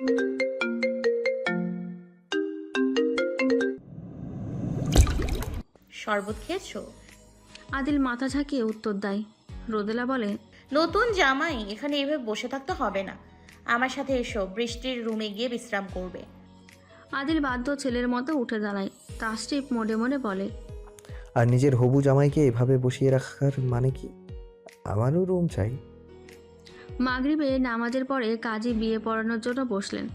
শরবত খেয়েছো? আদিল মাথা ঝাঁকিয়ে উত্তর দেয়। রোদেলা বলে নতুন জামাই এখানে এভাবে বসে থাকতে হবে না। আমার সাথে এসো বৃষ্টির রুমে গিয়ে বিশ্রাম করবে। আদিল বাধ্য ছেলের মতো উঠে দাঁড়ায়। তাস্টিপ মনে মনে বলে আর নিজের হবু জামাইকে এভাবে বসিয়ে রাখার মানে কি? আমারও রুম চাই। মাগরিবে নামাজের পরে কাজী বিয়ে পড়ানোর জন্য বসলেন।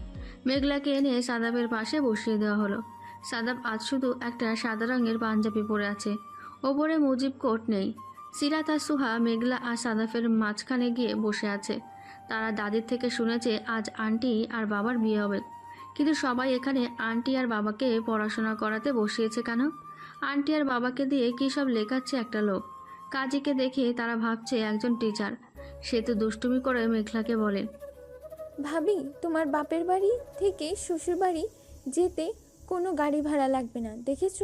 মেঘলাকে এনে সাদাবের পাশে বসিয়ে দেওয়া হলো। সাদাব আজ শুধু একটা সাদা রঙের পাঞ্জাবি পরে আছে। ওপরে মুজিব কোট নেই। সিরাত আর সুহা, মেঘলা আর সাদাফের মাঝখানে গিয়ে বসে আছে। তারা দাদির থেকে শুনেছে আজ আন্টি আর বাবার বিয়ে হবে। কিন্তু সবাই এখানে আন্টি আর বাবাকে পড়াশোনা করাতে বসিয়েছে কেন? আন্টি আর বাবাকে দিয়ে কী সব লেখাচ্ছে একটা লোক? কাজীকে দেখে তারা ভাবছে একজন টিচার। সে তো দুষ্টুমি করে মেঘলাকে বলে ভাবি তোমার বাপের বাড়ি থেকে শ্বশুর বাড়ি যেতে কোনো গাড়ি ভাড়া লাগবে না দেখেছ?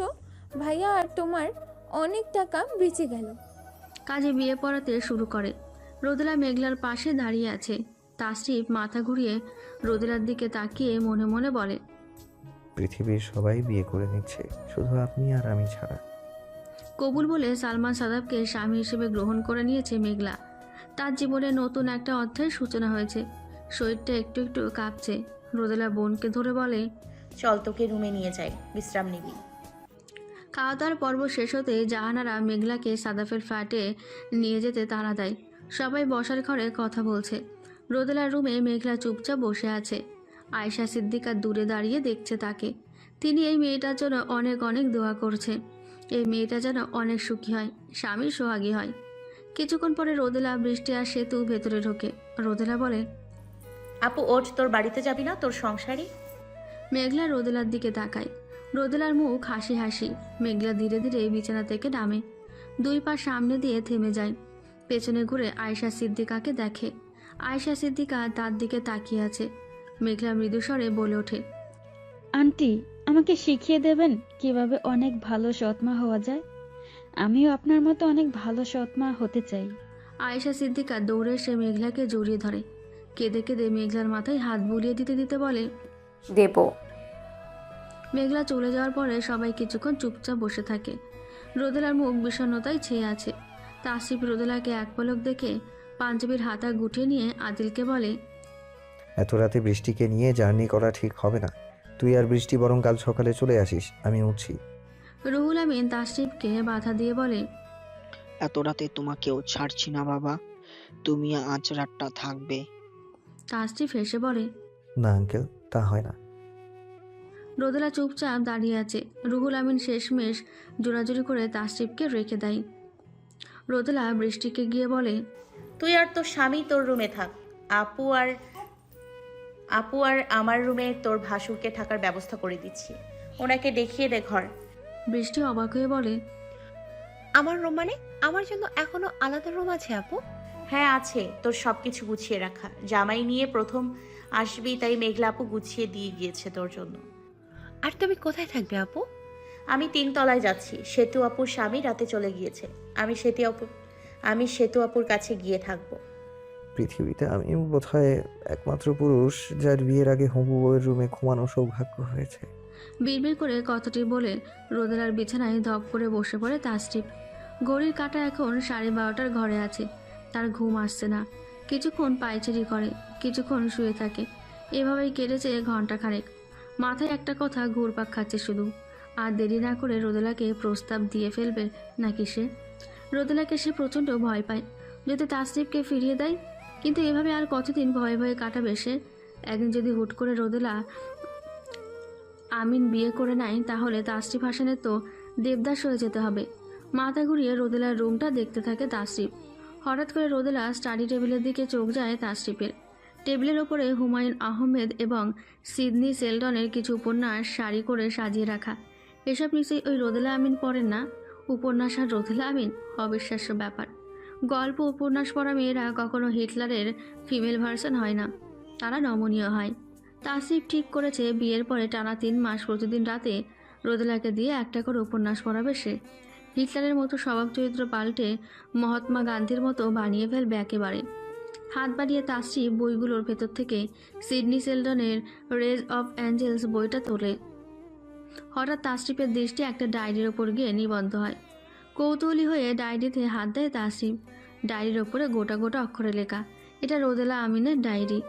ভাইয়া আর তোমার অনেক টাকা বেঁচে গেল। কাজে বিয়ে পড়াতে শুরু করে। রোদেলা মেঘলার পাশে দাঁড়িয়ে আছে। তাসরিফ মাথা ঘুরিয়ে রোদেলার দিকে তাকিয়ে মনে মনে বলে পৃথিবীর সবাই বিয়ে করে নিচ্ছে শুধু আপনি আর আমি ছাড়া। কবুল বলে সালমান সাদাবকে স্বামী হিসেবে গ্রহণ করে নিয়েছে মেঘলা। তার জীবনে নতুন একটা অধ্যায়ের সূচনা হয়েছে। শরীরটা একটু একটু কাঁপছে। রোদেলা বোনকে ধরে বলে চল তোকে রুমে নিয়ে যাই বিশ্রাম নিবি। খাওয়া দাওয়ার পর্ব শেষ হতে জাহানারা মেঘলাকে সাদাফের ফ্ল্যাটে নিয়ে যেতে তাড়া দেয়। সবাই বসার ঘরে কথা বলছে। রোদেলার রুমে মেঘলা চুপচাপ বসে আছে। আয়শা সিদ্দিকা দূরে দাঁড়িয়ে দেখছে তাকে। তিনি এই মেয়েটার জন্য অনেক অনেক দোয়া করছে। এই মেয়েটা যেন অনেক সুখী হয় স্বামীর সোহাগী হয়। কিছুক্ষণ পরে রোদেলা বৃষ্টি আর সেতু ভেতরে ঢোকে। রোদেলা বলে আপু ওঠ তোর বাড়িতে যাবি না? তোর সংসারই? মেঘলা রোদেলার দিকে তাকায়। রোদেলার মুখ হাসি হাসি মেঘলা ধীরে ধীরে বিছানা থেকে নামে। দুই পা সামনে দিয়ে থেমে যায়। পেছনে ঘুরে আয়শা সিদ্দিকাকে দেখে। আয়শা সিদ্দিকা তার দিকে তাকিয়ে আছে। মেঘলা মৃদুস্বরে বলে ওঠে আন্টি আমাকে শিখিয়ে দেবেন কীভাবে অনেক ভালো সৎমা হওয়া যায়। আমিও আপনার মতো অনেক ভালো সৎমা হতে চাই। আয়েশা সিদ্দিকা দৌড়ে সে মেঘলাকে জড়িয়ে ধরে। কেঁদে কেঁদে মেঘলার মাথায় হাত বুলিয়ে দিতে দিতে বলে দেব। মেঘলা চলে যাওয়ার পরে সবাই কিছুক্ষণ চুপচাপ বসে থাকে। রোদেলার মুখ বিষণ্ণতায় ছেয়ে আছে। তাসিফ রোদেলাকে এক পলক দেখে পাঞ্জাবির হাতা গুটিয়ে নিয়ে আদিলকে বলে এত রাতে বৃষ্টিকে নিয়ে জার্নি করা ঠিক হবে না। তুই আর বৃষ্টি বরং কাল সকালে চলে আসিস আমি উঠছি। রুহুল আমিন তাসরিফকে বাধা দিয়ে বলে এত রাতে তোমাকেও ছাড়ছি না বাবা তুমি আজ রাতটা থাকবে। তাসরিফ হেসে বলে না আঙ্কেল তা হয় না। রোদেলা চুপচাপ দাঁড়িয়ে আছে। রুহুল আমিন শেষমেশ জোরাজুরি করে তাসরিফকে রেখে দেয়। রোদেলা বৃষ্টিকে গিয়ে বলে তুই আর তোর স্বামী তোর রুমে থাক। আপু আর আপু আর আমার রুমে তোর ভাসুরকে থাকার ব্যবস্থা করে দিচ্ছি। ওনাকে দেখিয়ে দে ঘর। বৃষ্টি অবাক হয়ে বলে আমার রুম মানে? আমার জন্য এখনও আলাদা রুম আছে আপু? হ্যাঁ আছে। তোর সব কিছু গুছিয়ে রাখা। জামাই নিয়ে প্রথম আসবি তাই মেঘলা আপু গুছিয়ে দিয়ে গিয়েছে তোর জন্য। আর তুমি কোথায় থাকবে আপু? আমি তিনতলায় যাচ্ছি। সেতু আপুর স্বামী রাতে চলে গিয়েছে। আমি সেতু আপু আমি সেতু আপুর কাছে গিয়ে থাকব। পৃথিবীতে, আমি বোধহয় একমাত্র পুরুষ যার বিয়ের আগে হবু বউয়ের রুমে ঘুমানো সৌভাগ্য হয়েছে। বিড়বিড় করে কথাটি বলে রোদেলার বিছানায় ধপ করে বসে পড়ে তাসটিপ ঘড়ির কাঁটা এখন সাড়ে বারোটার ঘরে আছে, তার ঘুম আসছে না। কিছুক্ষণ পায়চারি করে, কিছুক্ষণ শুয়ে থাকে। এভাবেই কেটেছে ঘণ্টা খানেক মাথায় একটা কথা ঘুরপাক খাচ্ছে শুধু। আর দেরি না করে রোদেলাকে প্রস্তাব দিয়ে ফেলবে নাকি সে? রোদেলাকে সে প্রচণ্ড ভয় পায়। যদি তাসরিফকে ফিরিয়ে দেয় কিন্তু এভাবে আর কতদিন ভয়ে ভয়ে কাটাবে সে? একদিন যদি হুট করে রোদেলা আমিন বিয়ে করে নেয়, তাহলে তাসরিফ হাসানের তো দেবদাস হয়ে যেতে হবে। মাথা ঘুরিয়ে রোদেলার রুমটা দেখতে থাকে তাসরিফ। হঠাৎ করে রোদেলা স্টাডি টেবিলের দিকে চোখ যায় তাসরিফের। টেবিলের ওপরে হুমায়ুন আহমেদ এবং সিডনি সেলডনের কিছু উপন্যাস শাড়ি করে সাজিয়ে রাখা। এসব নিশ্চয়ই ওই রোদেলা আমিন পড়েন না? উপন্যাস আর রোদেলা আমিন? অবিশ্বাস্য ব্যাপার। গল্প, উপন্যাস পড়া মেয়েরা কখনো হিটলারের ফিমেল ভার্সন হয় না। তারা নমনীয় হয়। তাসিফ ঠিক করেছে বিয়ের পরে টানা তিন মাস প্রতিদিন রাতে রোদেলাকে দিয়ে একটা করে উপন্যাস পড়াবে সে। হিটলারের মতো স্বভাব চরিত্র পাল্টে মহাত্মা গান্ধীর মতো বানিয়ে ফেলবে একেবারে। হাত বাড়িয়ে তাসরি বইগুলোর ভেতর থেকে সিডনি সেলডনের রেজ অফ অ্যাঞ্জেলস বইটা তোলে। হঠাৎ তাসরিফের দৃষ্টি একটা ডায়েরির ওপর গিয়ে নিবন্ধ হয়। কৌতূহলী হয়ে ডায়েরিতে হাত দেয় তাসিম। ডায়েরির ওপরে গোটা গোটা অক্ষরে লেখা। এটা রোদেলা আমিনের ডায়েরি।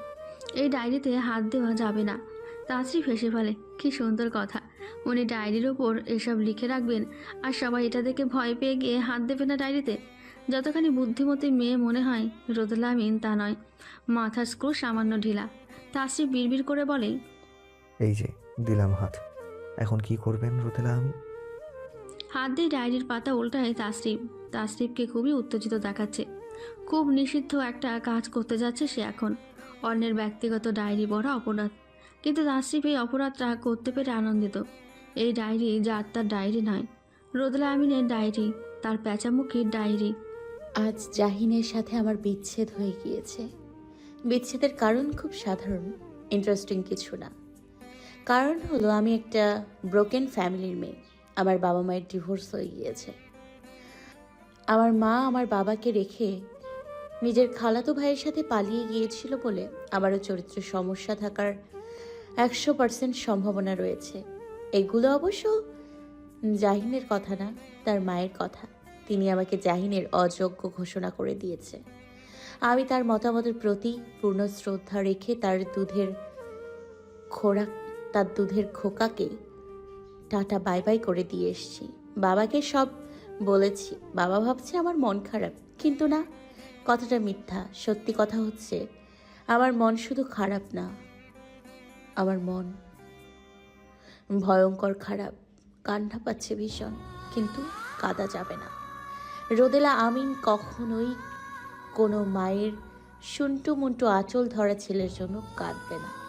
এই ডায়েরিতে হাত দেওয়া যাবে না। তাসরিফ হেসে ফেলে, কি সুন্দর কথা। উনি ডায়েরির ওপর এসব লিখে রাখবেন আর সবাই এটা দেখে ভয় পেয়ে গিয়ে হাত দেবে না ডায়েরিতে? যতখানি বুদ্ধিমতী মেয়ে মনে হয়, রোদেলা আমিন তা নয়। মাথার স্ক্রু সামান্য ঢিলা। তাসরিফ বিড়বিড় করে বলে, এই যে, দিলাম হাত। এখন কি করবেন রোদেলা আমি হাত দিয়ে ডায়েরির পাতা উল্টায় তাসরিফ। তাসরিফকে খুবই উত্তেজিত দেখাচ্ছে। খুব নিষিদ্ধ একটা কাজ করতে যাচ্ছে সে এখন। অন্যের ব্যক্তিগত ডায়েরি পড়া অপরাধ। কিন্তু তাসরিফ এই অপরাধটা করতে পেরে আনন্দিত। এই ডায়েরি যার তার ডায়েরি নয়, রোদলা আমিনের ডায়েরি, তার প্যাঁচামুখির ডায়েরি। আজ জাহিনের সাথে আমার বিচ্ছেদ হয়ে গিয়েছে। বিচ্ছেদের কারণ খুব সাধারণ ইন্টারেস্টিং কিছু না। কারণ হলো আমি একটা ব্রোকেন ফ্যামিলির মেয়ে। আমার বাবা মায়ের ডিভোর্স হয়ে গিয়েছে। আমার মা আমার বাবাকে রেখে নিজের খালাতো ভাইয়ের সাথে পালিয়ে গিয়েছিল বলে আমারও চরিত্র সমস্যা থাকার একশো পার্সেন্ট সম্ভাবনা রয়েছে। এগুলো অবশ্য জাহিনের কথা না, তার মায়ের কথা। তিনি আমাকে জাহিনের অযোগ্য ঘোষণা করে দিয়েছে। আমি তার মতামতের প্রতি পূর্ণ শ্রদ্ধা রেখে তার দুধের খোরাক, তার দুধের খোকাকে টাটা বাই বাই করে দিয়ে এসছি। বাবাকে সব বলেছি। বাবা ভাবছে আমার মন খারাপ। কিন্তু না, কথাটা মিথ্যা। সত্যি কথা হচ্ছে, আমার মন শুধু খারাপ না, আমার মন ভয়ঙ্কর খারাপ। কান্না পাচ্ছে ভীষণ, কিন্তু কাদা যাবে না। রোদেলা আমিন কখনোই কোনো মায়ের শুন্টু মুন্টু আঁচল ধরা ছেলের জন্য কাঁদবে না।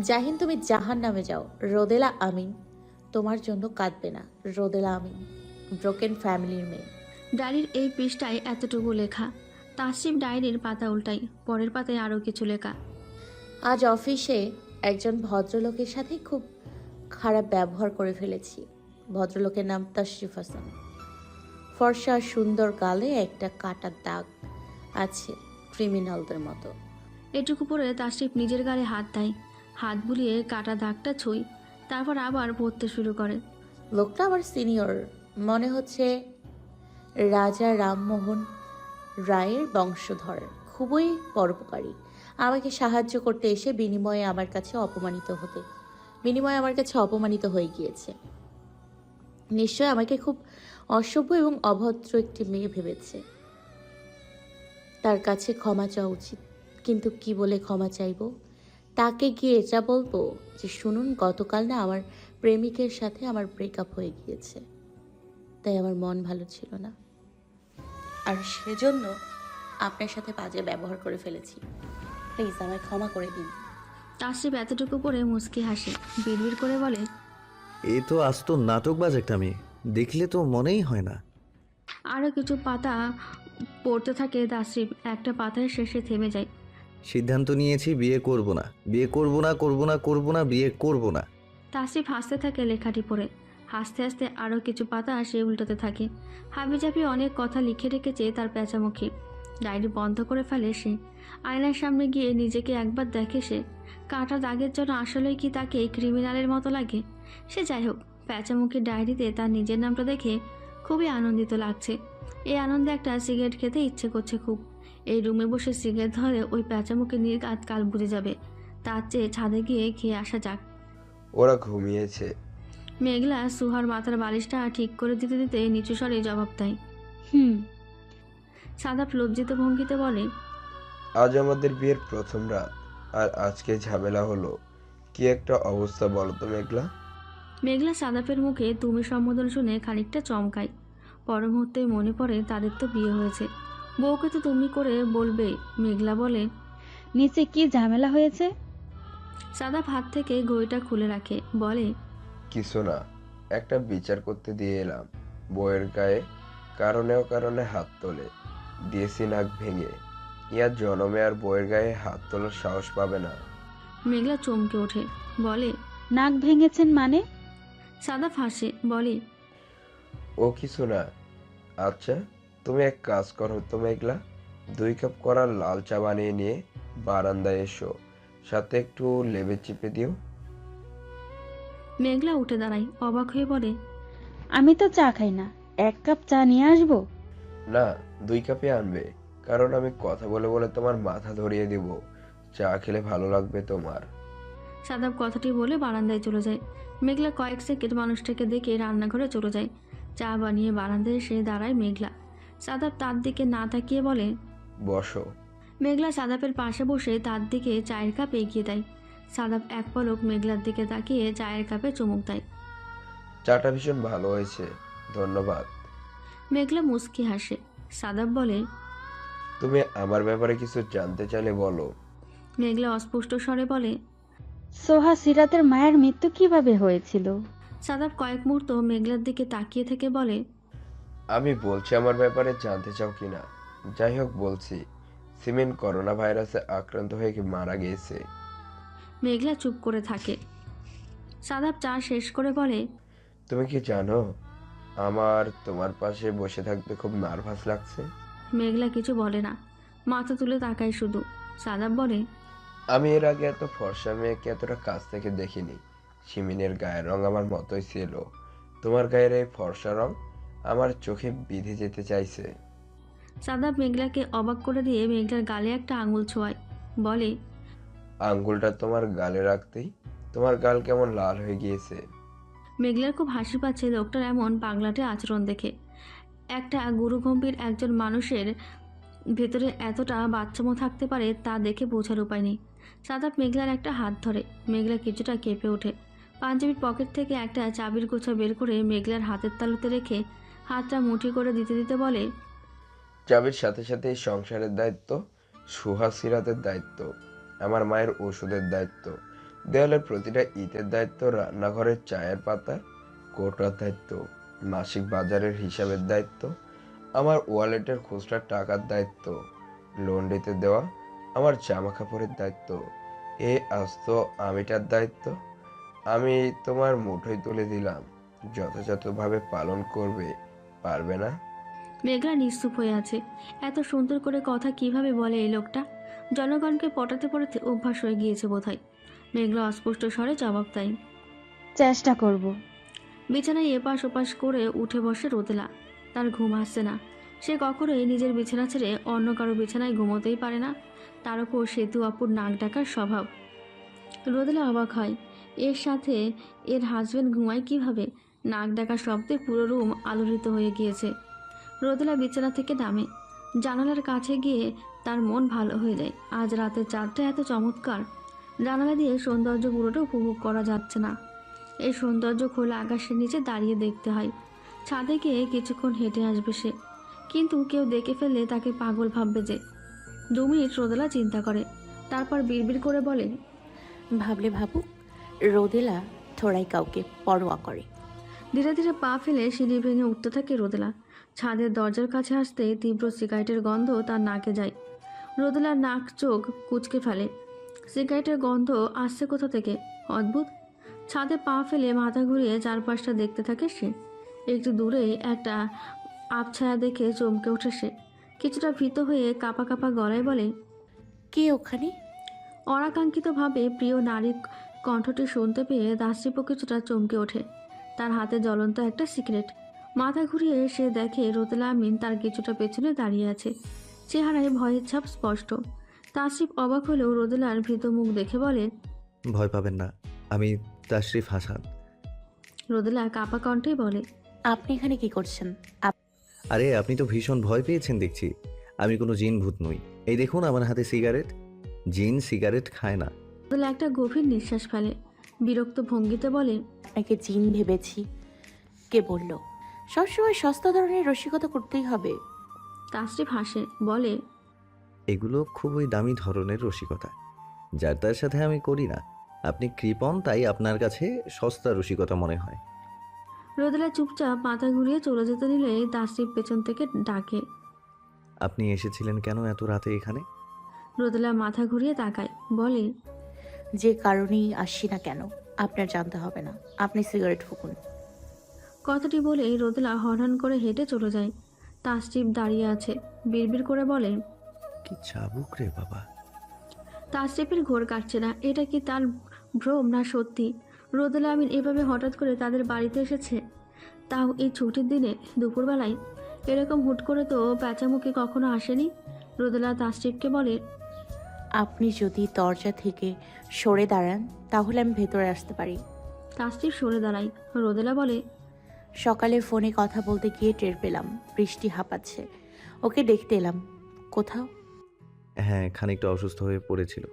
জাহিন তুমি জাহান নামে যাও। রোদেলা আমিন। তোমার জন্য কাঁদবে না। রোদেলা আমিন। ব্রোকেন ফ্যামিলির মেয়ে। ডায়েরির এই পৃষ্ঠায় এতটুকু লেখা। তাসরিফ ডায়েরির পাতা উল্টাই পরের পাতায় আরও কিছু লেখা। আজ অফিসে একজন ভদ্রলোকের সাথে খুব খারাপ ব্যবহার করে ফেলেছি। ভদ্রলোকের নাম তাশরিফ হাসান। ফর্সা সুন্দর গালে একটা কাটার দাগ আছে ক্রিমিনালদের মতো। এটুকু পরে তাসরিফ নিজের গায়ে হাত দেয়। হাত বুলিয়ে কাটা দাগটা ছুঁই, তারপর আবার পড়তে শুরু করে। লোকটা আমার সিনিয়র, মনে হচ্ছে রাজা রামমোহন রায়ের বংশধর, খুবই পরোপকারী। আমাকে সাহায্য করতে এসে বিনিময়ে আমার কাছে অপমানিত হতে, বিনিময়ে আমার কাছে অপমানিত হয়ে গিয়েছে। নিশ্চয় আমাকে খুব অসভ্য এবং অভদ্র একটি মেয়ে ভেবেছে। তার কাছে ক্ষমা চাওয়া উচিত, কিন্তু কি বলে ক্ষমা চাইব? তাকে গিয়ে এটা বলব যে শুনুন গতকাল না আমার প্রেমিকের সাথে আমার ব্রেকআপ হয়ে গিয়েছে। তাই আমার মন ভালো ছিল না। আর সেজন্য আপনার সাথে বাজে ব্যবহার করে ফেলেছি। প্লিজ আমায় ক্ষমা করে দিন। তাসরিফ এতটুকু পরে মুচকি হাসে বিড়বিড় করে বলে এ তো আস্ত নাটকবাজ একটা মেয়ে। দেখলে তো মনেই হয় না। আরও কিছু পাতা পড়তে থাকে তাসরিফ একটা পাতার শেষে থেমে যায়। সিদ্ধান্ত নিয়েছি, বিয়ে করব না। বিয়ে করব না করব না করব না, বিয়ে করব না। তাসরিফ হাসতে থাকে লেখাটি পড়ে। হাসতে হাসতে আরও কিছু পাতা সে উল্টোতে থাকে। হাবিজাবি অনেক কথা লিখে রেখেছে তার পেঁচামুখী। ডায়েরি বন্ধ করে ফেলে সে। আয়নার সামনে গিয়ে নিজেকে একবার দেখে সে। কাটা দাগের জন্য আসলেই কি তাকে ক্রিমিনালের মতো লাগে? সে যাই হোক প্যাঁচামুখীর ডায়েরিতে তার নিজের নামটা দেখে খুবই আনন্দিত লাগছে। এই আনন্দে একটা সিগারেট খেতে ইচ্ছে করছে খুব। এই রুমে বসে সিগারেট ধরে ওই প্যাঁচামুখী নির্গাত কাল বুঝে যাবে। তার চেয়ে ছাদে গিয়ে খেয়ে আসা যাক। ওরা ঘুমিয়েছে। মেঘলা সুহার মাথার বালিশটা ঠিক করে দিতে দিতে নিচু স্বরে জবাব দেয় হুম। সাদা লজ্জিত ভঙ্গিতে বলে আজ আমাদের বিয়ের প্রথম রাত আর আজকে ঝামেলা হলো। কি একটা অবস্থা বলো তো মেঘলা? মেঘলা সাদাপের মুখে তুমি সম্বোধন শুনে খানিকটা চমকায়। পর মুহূর্তে মনে পড়ে তাদের তো বিয়ে হয়েছে। বউকে তো তুমি করে বলবে মেঘলা বলে। নিচে কি ঝামেলা হয়েছে? সাদা হাত থেকে ঘড়িটা খুলে রাখে বলে কিছু না একটা বিচার করতে দিয়ে এলাম। বইয়ের গায়ে কারণেও কারণে হাত তোলে দিয়েছি নাক ভেঙে। ইয়ার জনমে আর বইয়ের গায়ে হাত তোলার সাহস পাবে না। মেঘলা চমকে ওঠে বলে নাক ভেঙেছেন মানে? সাদা ফাঁসে বলে ও কিছু না। আচ্ছা তুমি এক কাজ করো তো মেঘলা দুই কাপ করা লাল চা বানিয়ে নিয়ে বারান্দায় এসো। সাথে একটু লেবে চিপে দিও। মেঘলা উঠে দাঁড়ায় অবাক হয়ে বলে আমি তো চা খাই না এক কাপ চা নিয়ে আসব? না দুই কাপে আনবে কারণ আমি কথা বলে বলে তোমার মাথা ধরিয়ে দেব। চা খেলে ভালো লাগবে তোমার। সাদাব কথাটি বলে বারান্দায় চলে যায়। মেঘলা কয়েক সেকেন্ড মানুষটাকে দেখে রান্নাঘরে চলে যায়। চা বানিয়ে বারান্দায় এসে দাঁড়ায় মেঘলা। সাদাব তার দিকে না তাকিয়ে বলে বসো। মেঘলা সাদাপের পাশে বসে তার দিকে চায়ের কাপ এগিয়ে দেয়। সাদাপ এক পলক মেঘলার দিকে তাকিয়ে চায়ের কাপে চুমুক দেয়। চাটা ভীষণ ভালো হয়েছে ধন্যবাদ। মেঘলা মুচকি হাসে। সাদাব বলে তুমি আমার ব্যাপারে কিছু জানতে চাইলে বলো। মেঘলা অস্পষ্ট স্বরে বলে সোহা সিরাতের মায়ের মৃত্যু কীভাবে হয়েছিল? সাদাব কয়েক মুহূর্ত মেঘলার দিকে তাকিয়ে থেকে বলে আমি বলছি আমার ব্যাপারে জানতে চাও কি না? যাই হোক বলছি। সিমেন করোনা ভাইরাসে আক্রান্ত হয়ে কি মারা গিয়েছে? মেঘলা চুপ করে থাকে। সাদাব চা শেষ করে বলে তুমি কি জানো আমার তোমার পাশে বসে থাকতে খুব নার্ভাস লাগছে? মেঘলা কিছু বলে না। মাথা তুলে তাকায় শুধু। সাদাব বলে আমি এর আগে এত ফর্সা মেয়েকে এতটা কাছ থেকে দেখিনি। সিমিনের গায়ের রং আমার মতোই ছিল। তোমার গায়ের এই ফর্সা রং আমার চোখে বিধে যেতে চাইছে। সাদাব মেঘলাকে অবাক করে দিয়ে মেঘলার গালে একটা আঙুল ছোঁয়ায়। বলে আঙ্গুলটা তোমার গালে রাখতেই তোমার গাল কেমন লাল হয়ে গিয়েছে। মেঘলার খুব হাসি পাচ্ছে লোকটার এমন পাগলাটে আচরণ দেখে। একটা গুরুগম্ভীর একজন মানুষের ভেতরে এতটা বাচ্চামো থাকতে পারে তা দেখে বোঝার উপায় নেই। সাদাব মেঘলার একটা হাত ধরে। মেঘলা কিছুটা কেঁপে ওঠে। পাঞ্জাবির পকেট থেকে একটা চাবির গোছা বের করে মেঘলার হাতের তালুতে রেখে হাতটা মুঠি করে দিতে দিতে বলে চাবির সাথে সাথে সংসারের দায়িত্ব, সুহাস সিরাতের দায়িত্ব, আমার মায়ের ওষুধের দায়িত্ব, দেওয়ালের প্রতিটা ইটের দায়িত্ব, রান্নাঘরের চায়ের পাতা কোটার দায়িত্ব, মাসিক বাজারের হিসাবের দায়িত্ব, আমার ওয়ালেটের খুচরা টাকার দায়িত্ব লোন দিতে দেওয়া আমার জামা কাপড়ের দায়িত্ব, এ আস্ত আমিটার দায়িত্ব, আমি তোমার মুঠোয় তুলে দিলাম, যথাযথভাবে পালন করবে পারবে না? মেঘলা নিস্তুপ হয়ে আছে। এত সুন্দর করে কথা কীভাবে বলে এই লোকটা? জনগণকে পটাতে পটাতে অভ্যাস হয়ে গিয়েছে বোধহয়। মেঘলা অস্পষ্ট স্বরে জবাব দেয়। চেষ্টা করব। বিছানায় এপাশ ওপাশ করে উঠে বসে রোদেলা। তার ঘুম আসছে না। সে কখনোই নিজের বিছানা ছেড়ে অন্য কারও বিছানায় ঘুমোতেই পারে না। তার উপর সেতু অপুর নাক ডাকার স্বভাব। রোদেলা অবাক হয়। এর সাথে এর হাজবেন্ড ঘুমায় কীভাবে? নাক ডাকার শব্দে পুরো রুম আলোড়িত হয়ে গিয়েছে। রোদেলা বিছানা থেকে নামে। জানালার কাছে গিয়ে তার মন ভালো হয়ে যায়। আজ রাতের চাঁদটা এত চমৎকার। জানালা দিয়ে সৌন্দর্য পুরোটা উপভোগ করা যাচ্ছে না। এই সৌন্দর্য খোলা আকাশের নিচে দাঁড়িয়ে দেখতে হয়। ছাদে গিয়ে কিছুক্ষণ হেঁটে আসবে সে। কিন্তু কেউ দেখে ফেললে তাকে পাগল ভাববে যে। দু মিনিট রোদেলা চিন্তা করে। তারপর বিড়বিড় করে বলে, ভাবলে ভাবুক, রোদেলা থোড়াই কাউকে পরোয়া করে। ধীরে ধীরে পা ফেলে সিঁড়ি ভেঙে উঠতে থাকে রোদেলা। ছাদের দরজার কাছে আসতে তীব্র সিগারেটের গন্ধ তার নাকে যায়। রোদেলার নাক চোখ কুচকে ফেলে। সিগারেটের গন্ধ আসছে কোথা থেকে? অদ্ভুত। ছাদে পা ফেলে মাথা ঘুরিয়ে চারপাশটা দেখতে থাকে সে। একটু দূরে একটা আবছায়া দেখে চমকে ওঠে সে। কিছুটা ভীত হয়ে কাপা কাপা গলায় বলে কে ওখানে? অনাকাঙ্ক্ষিতভাবে প্রিয় নারীর কণ্ঠটি শুনতে পেয়ে দাসদীপ কিছুটা চমকে ওঠে। তার হাতে জ্বলন্ত একটা সিগারেট। মাথা ঘুরিয়ে সে দেখে রোতেলা আমিন তার কিছুটা পেছনে দাঁড়িয়ে আছে। চেহারায় ভয়ের ছাপ স্পষ্ট। তাসরিফ অবাক হলেও রোদেলার ভীত মুখ দেখে বলে ভয় পাবেন না আমি তাশরিফ হাসান। রোদেলা কাপা কণ্ঠে বলে আপনি এখানে কি করছেন? আপ- আরে আপনি তো ভীষণ ভয় পেয়েছেন দেখছি। আমি কোনো জিন ভূত নই। এই দেখুন আমার হাতে সিগারেট। জিন সিগারেট খায় না। রোদেলা একটা গভীর নিঃশ্বাস ফেলে। বিরক্ত ভঙ্গিতে বলে একে জিন ভেবেছি। কে বলল সবসময় সস্তা ধরনের রসিকতা করতেই হবে। তাসরিফ হাসে বলে এগুলো খুবই দামি ধরনের রসিকতা। যার তার সাথে আমি করি না। আপনি কৃপণ তাই আপনার কাছে সস্তা রসিকতা মনে হয়। রোদেলা চুপচাপ মাথা ঘুরিয়ে চলে যেতে নিলে তাসরিফ পেছন থেকে ডাকে। আপনি এসেছিলেন কেন এত রাতে এখানে? রোদেলা মাথা ঘুরিয়ে তাকায় বলে যে কারণেই আসছি না কেন আপনার জানতে হবে না। আপনি সিগারেট ফুকুন। কথাটি বলে রোদেলা হরহন করে হেঁটে চলে যায়। তাসটিপ দাঁড়িয়ে আছে বিড়বিড় করে বলে কি চাবুক রে বাবা। তাসরিফের ঘোর কাটছে না এটা কি তার ভ্রম না সত্যি? রোদেলা আমিন এভাবে হঠাৎ করে তাদের বাড়িতে এসেছে? তাও এই ছুটির দিনে দুপুরবেলায়? এরকম হুট করে তো প্যাঁচামুখে কখনো আসেনি? রোদেলা তাসরিফকে বলে আপনি যদি দরজা থেকে সরে দাঁড়ান তাহলে আমি ভেতরে আসতে পারি। তাসরিফ সরে দাঁড়াই রোদেলা বলে সকালে ফোনে কথা বলতে গিয়ে টের পেলাম বৃষ্টি হাঁপাচ্ছে। ওকে দেখতে এলাম। কোথাও? হ্যাঁ খানিকটা অসুস্থ হয়ে পড়েছিল।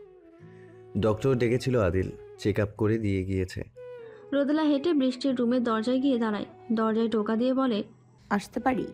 ডক্টর ডেকেছিল আদিল চেক আপ করে দিয়ে গিয়েছে। রোদেলা হেঁটে বৃষ্টির রুমের দরজায় গিয়ে দাঁড়ায়। দরজায় টোকা দিয়ে বলে আসতে পারি?